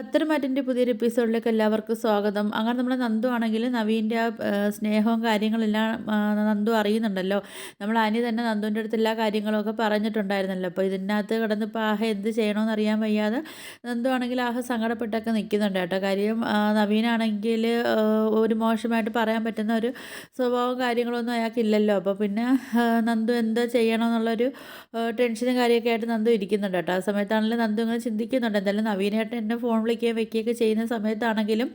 പത്തരമാറ്റിന്റെ പുതിയൊരു എപ്പിസോഡിലേക്ക് എല്ലാവർക്കും സ്വാഗതം. അങ്ങനെ നമ്മുടെ നന്ദു ആണെങ്കിൽ നവീന്റെ ആ സ്നേഹവും കാര്യങ്ങളെല്ലാം നന്ദു അറിയുന്നുണ്ടല്ലോ. നമ്മൾ അനി തന്നെ നന്ദുവിന്റെ അടുത്ത് എല്ലാ കാര്യങ്ങളൊക്കെ പറഞ്ഞിട്ടുണ്ടായിരുന്നല്ലോ. അപ്പോൾ ഇതിനകത്ത് കിടന്നിപ്പോൾ ആഹ എന്ത് ചെയ്യണമെന്ന് അറിയാൻ വയ്യാതെ നന്ദു ആണെങ്കിൽ ആഹ സങ്കടപ്പെട്ടൊക്കെ നിൽക്കുന്നുണ്ട് കേട്ടോ. കാര്യം നവീനാണെങ്കിൽ ഒരു മോശമായിട്ട് പറയാൻ പറ്റുന്ന ഒരു സ്വഭാവവും കാര്യങ്ങളൊന്നും അയാൾക്കില്ലല്ലോ. അപ്പോൾ പിന്നെ നന്ദു എന്താ ചെയ്യണമെന്നുള്ളൊരു ടെൻഷനും കാര്യമൊക്കെ ആയിട്ട് നന്ദു ഇരിക്കുന്നുണ്ട് കേട്ടോ. ആ സമയത്താണെങ്കിലും നന്ദു ഇങ്ങനെ ചിന്തിക്കുന്നുണ്ട്. എന്തായാലും നവീനായിട്ട് എന്റെ ഫോൺ വിളിക്കുകയും വെക്കുകയൊക്കെ ചെയ്യുന്ന സമയത്താണെങ്കിലും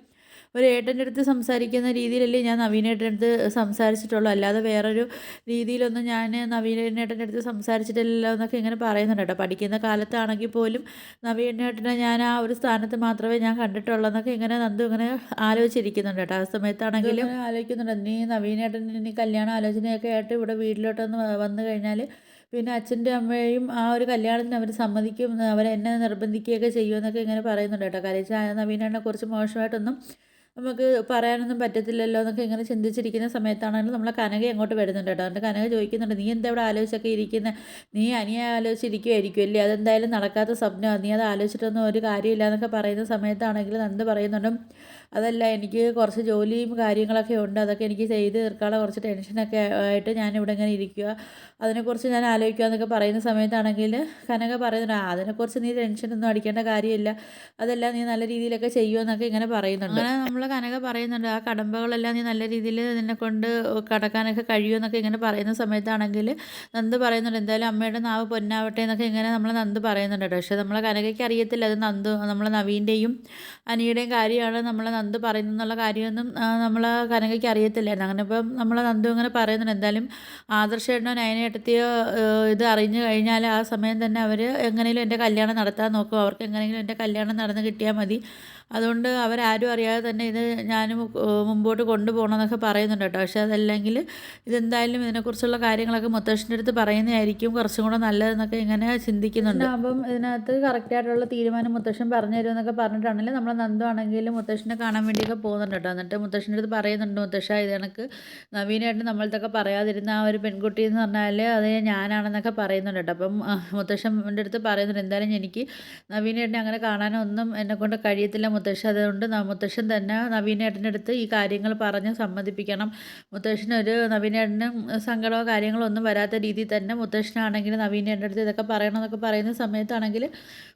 ഒരു ഏട്ടന്റെ അടുത്ത് സംസാരിക്കുന്ന രീതിയിലല്ലേ ഞാൻ നവീനേട്ടന്റെ അടുത്ത് സംസാരിച്ചിട്ടുള്ളൂ. അല്ലാതെ വേറൊരു രീതിയിലൊന്നും ഞാൻ നവീനേട്ടന്റെ അടുത്ത് സംസാരിച്ചിട്ടില്ലല്ലോ എന്നൊക്കെ ഇങ്ങനെ പറയുന്നുണ്ട് കേട്ടോ. പഠിക്കുന്ന കാലത്താണെങ്കിൽ പോലും നവീനേട്ടനെ ഞാൻ ആ ഒരു സ്ഥാനത്ത് മാത്രമേ ഞാൻ കണ്ടിട്ടുള്ളൂ എന്നൊക്കെ ഇങ്ങനെ നന്ദു ഇങ്ങനെ ആലോചിച്ചിരിക്കുന്നുണ്ട് കേട്ടോ. ആ സമയത്താണെങ്കിലും ആലോചിക്കുന്നുണ്ട്. നീ നവീനേട്ടൻ ഇനി കല്യാണ ആലോചനയൊക്കെ ആയിട്ട് ഇവിടെ വീട്ടിലോട്ടൊന്ന് വന്നു കഴിഞ്ഞാൽ പിന്നെ അച്ഛന്റെ അമ്മയും ആ ഒരു കല്യാണത്തിന് അവർ സമ്മതിക്കും അവരെന്നെ നിർബന്ധിക്കുകയൊക്കെ ചെയ്യുമെന്നൊക്കെ ഇങ്ങനെ പറയുന്നുണ്ട് കേട്ടോ. കാര്യം നവീനണ്ണെ കുറിച്ച് മോശമായിട്ടൊന്നും നമുക്ക് പറയാനൊന്നും പറ്റത്തില്ലല്ലോ എന്നൊക്കെ ഇങ്ങനെ ചിന്തിച്ചിരിക്കുന്ന സമയത്താണെങ്കിലും നമ്മളെ കനക അങ്ങോട്ട് വരുന്നുണ്ട് കേട്ടോ. എന്നിട്ട് കനക ചോദിക്കുന്നുണ്ട് നീ എന്താ ഇവിടെ ആലോചിച്ചൊക്കെ ഇരിക്കുന്നത് നീ അനിയെ ആലോചിച്ചിരിക്കുമായിരിക്കും അല്ലേ? അതെന്തായാലും നടക്കാത്ത സ്വപ്നമാണ് നീ അത് ആലോചിച്ചിട്ടൊന്നും ഒരു കാര്യമില്ല എന്നൊക്കെ പറയുന്ന സമയത്താണെങ്കിൽ നന്ദ് പറയുന്നുണ്ട് അതല്ല എനിക്ക് കുറച്ച് ജോലിയും കാര്യങ്ങളൊക്കെ ഉണ്ട്. അതൊക്കെ എനിക്ക് ചെയ്ത് തീർക്കാനുള്ള കുറച്ച് ടെൻഷനൊക്കെ ആയിട്ട് ഞാനിവിടെ ഇങ്ങനെ ഇരിക്കുക അതിനെക്കുറിച്ച് ഞാൻ ആലോചിക്കുക എന്നൊക്കെ പറയുന്ന സമയത്താണെങ്കിൽ കനക പറയുന്നുണ്ട് അതിനെക്കുറിച്ച് നീ ടെൻഷനൊന്നും അടിക്കേണ്ട കാര്യമില്ല. അതെല്ലാം നീ നല്ല രീതിയിലൊക്കെ ചെയ്യുമെന്നൊക്കെ ഇങ്ങനെ പറയുന്നുണ്ട്. അങ്ങനെ നമ്മൾ കനക പറയുന്നുണ്ട് ആ കടമ്പകളെല്ലാം നീ നല്ല രീതിയിൽ നിന്നെ കൊണ്ട് കടക്കാനൊക്കെ കഴിയുമെന്നൊക്കെ ഇങ്ങനെ പറയുന്ന സമയത്താണെങ്കിൽ നന്ദ് പറയുന്നുണ്ട് എന്തായാലും അമ്മയുടെ നാവ് പൊന്നാവട്ടെ എന്നൊക്കെ ഇങ്ങനെ നമ്മൾ നന്ദ് പറയുന്നുണ്ട് പക്ഷേ നമ്മളെ കനകയ്ക്ക് അറിയത്തില്ല അത് നന്ദ് നമ്മളെ നവീന്റെയും അനിയുടെയും കാര്യമാണ് നമ്മളെ നന്ദ് പറയുന്നുള്ള കാര്യമൊന്നും നമ്മളെ കനകയ്ക്ക് അറിയത്തില്ലായിരുന്നു അങ്ങനെ ഇപ്പം നമ്മളെ നന്ദു ഇങ്ങനെ പറയുന്നുണ്ട് എന്തായാലും ആദർശേട്ടനോ നയനേട്ടത്തെയോ ഇത് അറിഞ്ഞു കഴിഞ്ഞാൽ ആ സമയം തന്നെ അവർ എങ്ങനെയും എന്റെ കല്യാണം നടത്താൻ നോക്കും. അവർക്ക് എങ്ങനെയെങ്കിലും എന്റെ കല്യാണം നടന്ന് കിട്ടിയാൽ മതി. അതുകൊണ്ട് അവരാരും അറിയാതെ തന്നെ ഇത് ഞാൻ മുമ്പോട്ട് കൊണ്ടുപോകണമെന്നൊക്കെ പറയുന്നുണ്ട് കേട്ടോ. പക്ഷേ അതല്ലെങ്കിൽ ഇതെന്തായാലും ഇതിനെക്കുറിച്ചുള്ള കാര്യങ്ങളൊക്കെ മുത്തശ്ശന്റെ അടുത്ത് പറയുന്നതായിരിക്കും കുറച്ചും കൂടെ നല്ലതെന്നൊക്കെ ഇങ്ങനെ ചിന്തിക്കുന്നുണ്ട്. അപ്പം ഇതിനകത്ത് കറക്റ്റായിട്ടുള്ള തീരുമാനം മുത്തശ്ശൻ പറഞ്ഞു തരുമെന്നൊക്കെ പറഞ്ഞിട്ടാണെങ്കിൽ നമ്മൾ നന്ദു ആണെങ്കിലും മുത്തശ്ശനെ കാണാൻ വേണ്ടിയൊക്കെ പോകുന്നുണ്ട് കേട്ടോ. എന്നിട്ട് മുത്തശ്ശന്റെ അടുത്ത് പറയുന്നുണ്ട് മുത്തശ്ശ ഇത് കണക്ക് നവീനായിട്ട് നമ്മളത്തൊക്കെ പറയാതിരുന്ന ആ ഒരു പെൺകുട്ടി എന്ന് പറഞ്ഞാൽ അത് ഞാനാണെന്നൊക്കെ പറയുന്നുണ്ട് കേട്ടോ. അപ്പം മുത്തശ്ശന്റെ അടുത്ത് പറയുന്നുണ്ട് എന്തായാലും എനിക്ക് നവീനേട്ടനെ അങ്ങനെ കാണാനൊന്നും എന്നെക്കൊണ്ട് എന്നെ കഴിയത്തില്ല. മുത്തശ്ശ അതുകൊണ്ട് മുത്തശ്ശൻ തന്നെ നവീനേട്ടന്റെ അടുത്ത് ഈ കാര്യങ്ങൾ പറഞ്ഞ് സമ്മതിപ്പിക്കണം. മുത്തശ്ശനൊരു നവീനേട്ടനും സങ്കടമോ കാര്യങ്ങളോ ഒന്നും വരാത്ത രീതിയിൽ തന്നെ മുത്തശ്ശനാണെങ്കിൽ നവീനേട്ടന്റെ അടുത്ത് ഇതൊക്കെ പറയണം എന്നൊക്കെ പറയുന്ന സമയത്താണെങ്കിൽ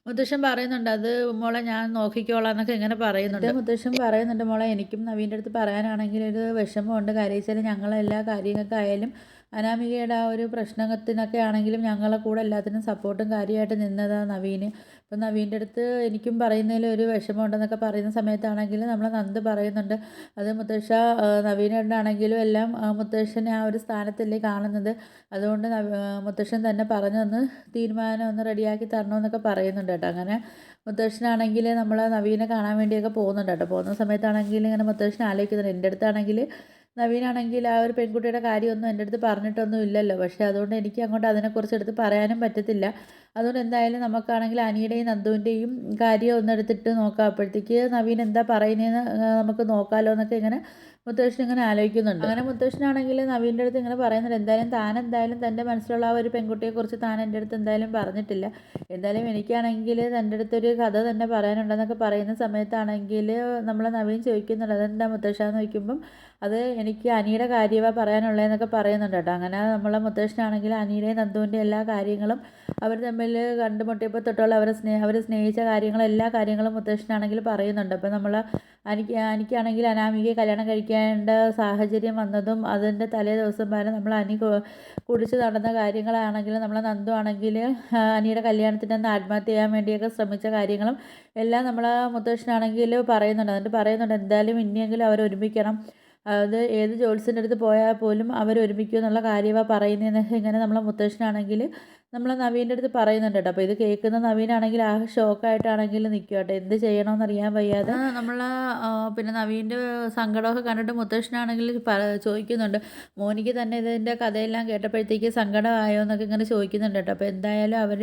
മുത്തശ്ശൻ പറയുന്നുണ്ട് അത് മോളെ ഞാൻ നോക്കിക്കോളാം എന്നൊക്കെ ഇങ്ങനെ പറയുന്നുണ്ട്. മുത്തശ്ശൻ പറയുന്നുണ്ട് മോളെ എനിക്കും നവീന്റെ അടുത്ത് പറയാനാണെങ്കിൽ ഒരു വിഷമമുണ്ട്. കാര്യം വെച്ചാൽ ഞങ്ങളെല്ലാ കാര്യങ്ങൾക്കായാലും അനാമികയുടെ ആ ഒരു പ്രശ്നത്തിനൊക്കെ ആണെങ്കിലും ഞങ്ങളെ കൂടെ എല്ലാത്തിനും സപ്പോർട്ടും കാര്യമായിട്ട് നിന്നതാണ് നവീൻ അപ്പം നവീന്റെ അടുത്ത് എനിക്കും പറയുന്നതിൽ ഒരു വിഷമമുണ്ടെന്നൊക്കെ പറയുന്ന സമയത്താണെങ്കിലും നമ്മൾ നന്ദ് പറയുന്നുണ്ട്. അത് മുത്തശ്ശ നവീനേട്ടനാണെങ്കിലും എല്ലാം മുത്തശ്ശനെ ആ ഒരു സ്ഥാനത്തല്ലേ കാണുന്നത്. അതുകൊണ്ട് മുത്തശ്ശൻ തന്നെ പറഞ്ഞൊന്ന് തീരുമാനം ഒന്ന് റെഡിയാക്കി തരണമെന്നൊക്കെ പറയുന്നുണ്ട് കേട്ടോ. അങ്ങനെ മുത്തശ്ശനാണെങ്കിൽ നമ്മൾ നവീനെ കാണാൻ വേണ്ടിയൊക്കെ പോകുന്നുണ്ട് കേട്ടോ. പോകുന്ന സമയത്താണെങ്കിൽ ഇങ്ങനെ മുത്തശ്ശൻ ആലോചിക്കുന്നുണ്ട്. എന്റെ അടുത്താണെങ്കിൽ നവീനാണെങ്കിൽ ആ ഒരു പെൺകുട്ടിയുടെ കാര്യമൊന്നും എന്റെ അടുത്ത് പറഞ്ഞിട്ടൊന്നും ഇല്ലല്ലോ പക്ഷേ അതുകൊണ്ട് എനിക്ക് അങ്ങോട്ട് അതിനെക്കുറിച്ച് എടുത്ത് പറയാനും പറ്റത്തില്ല. അതുകൊണ്ട് എന്തായാലും നമുക്കാണെങ്കിൽ അനിയുടെയും നന്ദുവിന്റെയും കാര്യം ഒന്നെടുത്തിട്ട് നോക്കാം. അപ്പോഴത്തേക്ക് നവീൻ എന്താ പറയുന്നതെന്ന് നമുക്ക് നോക്കാമല്ലോ എന്നൊക്കെ ഇങ്ങനെ മുത്തശ്ശൻ ഇങ്ങനെ ആലോചിക്കുന്നുണ്ട്. അങ്ങനെ മുത്തശ്ശനാണെങ്കിൽ നവീന്റെ അടുത്ത് ഇങ്ങനെ പറയുന്നുണ്ട്. എന്തായാലും താൻ എന്തായാലും തന്റെ മനസ്സിലുള്ള ആ ഒരു പെൺകുട്ടിയെക്കുറിച്ച് താൻ എന്റെ അടുത്ത് എന്തായാലും പറഞ്ഞിട്ടില്ല. എന്തായാലും എനിക്കാണെങ്കിൽ തന്റെ അടുത്തൊരു കഥ തന്നെ പറയാനുണ്ടെന്നൊക്കെ പറയുന്ന സമയത്താണെങ്കിൽ നമ്മൾ നവീൻ ചോദിക്കുന്നുണ്ട്. അതെന്താ മുത്തശ്ശ എന്ന് ചോദിക്കുമ്പം അത് എനിക്ക് അനിയുടെ കാര്യമാണ് പറയാനുള്ളതെന്നൊക്കെ പറയുന്നുണ്ട് കേട്ടോ. അങ്ങനെ നമ്മളെ മുത്തശ്ശനാണെങ്കിൽ അനിയുടെയും നന്ദുവിന്റെയും എല്ലാ കാര്യങ്ങളും അവർ തമ്മിൽ കണ്ടുമുട്ടിയപ്പോൾ തൊട്ടുള്ള അവരെ സ്നേഹ അവരെ സ്നേഹിച്ച കാര്യങ്ങളും എല്ലാ കാര്യങ്ങളും മുത്തശ്ശനാണെങ്കിൽ പറയുന്നുണ്ട്. അപ്പോൾ നമ്മൾ എനിക്ക് എനിക്കാണെങ്കിൽ അനാമികയെ കല്യാണം കഴിക്കേണ്ട സാഹചര്യം വന്നതും അതിന്റെ തലേ ദിവസം വരെ നമ്മൾ അനി കുടിച്ച് നടന്ന കാര്യങ്ങളാണെങ്കിലും നമ്മളെ നന്ദു ആണെങ്കിൽ അനിയുടെ കല്യാണത്തിന് ഒന്ന് ആത്മഹത്യ ചെയ്യാൻ വേണ്ടിയൊക്കെ ശ്രമിച്ച കാര്യങ്ങളും എല്ലാം നമ്മൾ മുത്തശ്ശനാണെങ്കിൽ പറയുന്നുണ്ട്. എന്നിട്ട് പറയുന്നുണ്ട് എന്തായാലും ഇനിയെങ്കിലും അവർ ഒരുമിക്കണം. അത് ഏത് ജോത്സ്യന്റെ അടുത്ത് പോയാൽ പോലും അവർ എന്നുള്ള കാര്യമാണ് പറയുന്നതെന്ന് ഇങ്ങനെ നമ്മളെ മുത്തശ്ശനാണെങ്കിൽ നമ്മൾ നവീന്റെ അടുത്ത് പറയുന്നുണ്ട് കേട്ടോ. അപ്പോൾ ഇത് കേൾക്കുന്ന നവീനാണെങ്കിൽ ആ ഷോക്കായിട്ടാണെങ്കിൽ നിൽക്കുക കേട്ടോ. എന്ത് ചെയ്യണമെന്ന് അറിയാൻ വയ്യാതെ നമ്മൾ പിന്നെ നവീന്റെ സങ്കടമൊക്കെ കണ്ടിട്ട് മുത്തശ്ശനാണെങ്കിൽ ചോദിക്കുന്നുണ്ട്. മോനിക്ക് തന്നെ ഇതിന്റെ കഥയെല്ലാം കേട്ടപ്പോഴത്തേക്ക് സങ്കടമായോ എന്നൊക്കെ ഇങ്ങനെ ചോദിക്കുന്നുണ്ട് കേട്ടോ. അപ്പോൾ എന്തായാലും അവർ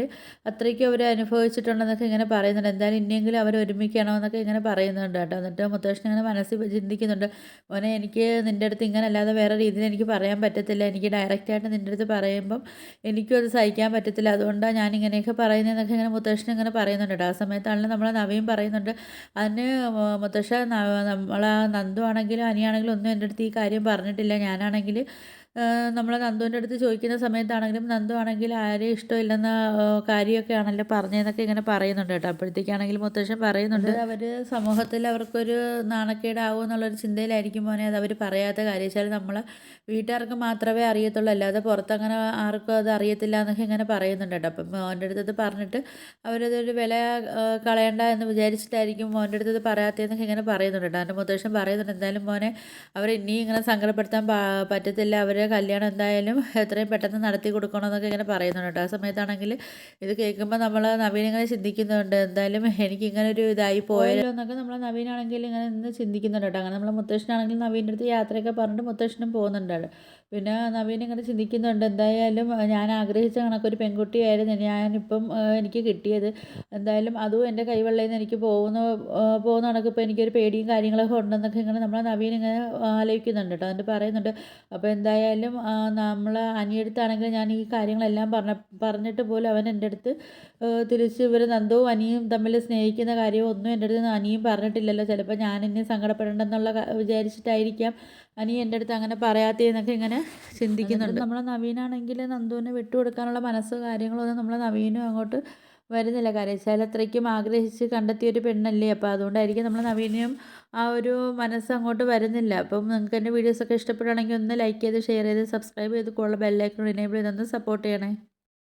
അത്രയ്ക്കും അവർ അനുഭവിച്ചിട്ടുണ്ടെന്നൊക്കെ ഇങ്ങനെ പറയുന്നുണ്ട്. എന്തായാലും ഇനിയെങ്കിലും അവർ ഒരുമിക്കണമെന്നൊക്കെ ഇങ്ങനെ പറയുന്നുണ്ട് കേട്ടോ. എന്നിട്ട് മുത്തശ്ശൻ ഇങ്ങനെ മനസ്സിൽ ചിന്തിക്കുന്നുണ്ട്. മോനെ എനിക്ക് നിന്റെ അടുത്ത് ഇങ്ങനെ അല്ലാതെ വേറെ രീതിയിൽ എനിക്ക് പറയാൻ പറ്റത്തില്ല. എനിക്ക് ഡയറക്റ്റായിട്ട് നിന്റെ അടുത്ത് പറയുമ്പം എനിക്കും അത് സഹിക്കാൻ പറ്റത്തില്ല. അതുകൊണ്ടാണ് ഞാൻ ഇങ്ങനെയൊക്കെ പറയുന്നതെന്നൊക്കെ ഇങ്ങനെ മുത്തശ്ശൻ ഇങ്ങനെ പറയുന്നുണ്ട് ആ സമയത്താണെങ്കിലും നമ്മളെ നവയും പറയുന്നുണ്ട്. അതിന് മുത്തശ്ശ നമ്മളെ നന്ദു ആണെങ്കിലും അനിയാണെങ്കിലും ഒന്നും എന്റെ അടുത്ത് ഈ കാര്യം പറഞ്ഞിട്ടില്ല. ഞാനാണെങ്കിൽ നമ്മളെ നന്ദുവിന്റെ അടുത്ത് ചോദിക്കുന്ന സമയത്താണെങ്കിലും നന്ദു ആണെങ്കിൽ ആരെയും ഇഷ്ടമില്ലെന്ന കാര്യമൊക്കെ ആണല്ലോ പറഞ്ഞതെന്നൊക്കെ ഇങ്ങനെ പറയുന്നുണ്ട് കേട്ടോ. അപ്പോഴത്തേക്കാണെങ്കിലും മുത്തശ്ശൻ പറയുന്നുണ്ട്. അവർ സമൂഹത്തിൽ അവർക്കൊരു നാണക്കേടാവും എന്നുള്ളൊരു ചിന്തയിലായിരിക്കും മോനെ. അത് അവർ പറയാത്ത കാര്യം. വെച്ചാൽ നമ്മൾ വീട്ടുകാർക്ക് മാത്രമേ അറിയത്തുള്ളൂ. അല്ലാതെ പുറത്തങ്ങനെ ആർക്കും അത് അറിയത്തില്ല എന്നൊക്കെ ഇങ്ങനെ പറയുന്നുണ്ട് കേട്ടോ. അപ്പം മോന്റെ അടുത്തത് പറഞ്ഞിട്ട് അവരതൊരു വില കളയണ്ട എന്ന് വിചാരിച്ചിട്ടായിരിക്കും മോന്റെ അടുത്തത് പറയാത്തതെന്നൊക്കെ ഇങ്ങനെ പറയുന്നുണ്ട് കേട്ടോ. എന്റെ മുത്തശ്ശൻ പറയുന്നുണ്ട് എന്തായാലും മോനെ അവർ ഇനിയും ഇങ്ങനെ സങ്കടപ്പെടുത്താൻ പറ്റത്തില്ല. അവരെ കല്യാണം എന്തായാലും എത്രയും പെട്ടെന്ന് നടത്തി കൊടുക്കണമെന്നൊക്കെ ഇങ്ങനെ പറയുന്നുണ്ട് ആ സമയത്താണെങ്കിൽ ഇത് കേൾക്കുമ്പോൾ നമ്മൾ നവീൻ ഇങ്ങനെ ചിന്തിക്കുന്നുണ്ട്. എന്തായാലും എനിക്ക് ഇങ്ങനെ ഒരു ഇതായി പോയല്ലോ എന്നൊക്കെ നമ്മൾ നവീനാണെങ്കിൽ ഇങ്ങനെ നിന്ന് ചിന്തിക്കുന്നുണ്ട് കേട്ടോ. അങ്ങനെ നമ്മൾ മുത്തശ്ശനാണെങ്കിൽ നവീന്റെ അടുത്ത് യാത്രയൊക്കെ പറഞ്ഞിട്ട് മുത്തശ്ശനും പോകുന്നുണ്ടാണ്. പിന്നെ നവീൻ ഇങ്ങനെ ചിന്തിക്കുന്നുണ്ട്. എന്തായാലും ഞാൻ ആഗ്രഹിച്ച കണക്കൊരു പെൺകുട്ടിയായിരുന്നു. ഞാനിപ്പം എനിക്ക് കിട്ടിയത്. എന്തായാലും അതും എന്റെ കൈവെള്ളയിൽ നിന്ന് എനിക്ക് പോകുന്ന പോകുന്ന കണക്ക് ഇപ്പോൾ എനിക്കൊരു പേടിയും കാര്യങ്ങളൊക്കെ ഉണ്ടെന്നൊക്കെ ഇങ്ങനെ നമ്മൾ നവീൻ ഇങ്ങനെ ആലോചിക്കുന്നുണ്ട് കേട്ടോ. എന്നിട്ട് പറയുന്നുണ്ട്. അപ്പോൾ എന്തായാലും നമ്മൾ അനിയടുത്താണെങ്കിൽ ഞാൻ ഈ കാര്യങ്ങളെല്ലാം പറഞ്ഞ പറഞ്ഞിട്ട് പോലും അവൻ എന്റെ അടുത്ത് തിരിച്ച് ഇവർ നന്ദവും അനിയും തമ്മിൽ സ്നേഹിക്കുന്ന കാര്യവും ഒന്നും എന്റെ അടുത്ത് അനിയും പറഞ്ഞിട്ടില്ലല്ലോ. ചിലപ്പോൾ ഞാൻ എന്നെ സങ്കടപ്പെടേണ്ടെന്നുള്ള വിചാരിച്ചിട്ടായിരിക്കാം അനി എന്റെ അടുത്ത് അങ്ങനെ പറയാത്തതെന്നൊക്കെ ഇങ്ങനെ ചിന്തിക്കുന്നുണ്ട്. നമ്മളെ നവീനാണെങ്കിൽ നന്ദുവിനെ വിട്ടുകൊടുക്കാനുള്ള മനസ്സ് കാര്യങ്ങളൊന്നും നമ്മളെ നവീനും അങ്ങോട്ട് വരുന്നില്ല. കാര്യം വെച്ചാൽ അത്രയ്ക്കും ആഗ്രഹിച്ച് കണ്ടെത്തിയ ഒരു പെണ്ണല്ലേ? അപ്പോൾ അതുകൊണ്ടായിരിക്കും നമ്മൾ നവീനും ആ ഒരു മനസ്സ് അങ്ങോട്ട് വരുന്നില്ല. അപ്പം നിങ്ങൾക്ക് എന്റെ വീഡിയോസൊക്കെ ഇഷ്ടപ്പെടുകയാണെങ്കിൽ ഒന്ന് ലൈക്ക് ചെയ്ത് ഷെയർ ചെയ്ത് സബ്സ്ക്രൈബ് ചെയ്ത് കൂടുതൽ ബെല്ലൈക്കൺ എനേബിൾ ചെയ്തൊന്ന് സപ്പോർട്ട് ചെയ്യണേ.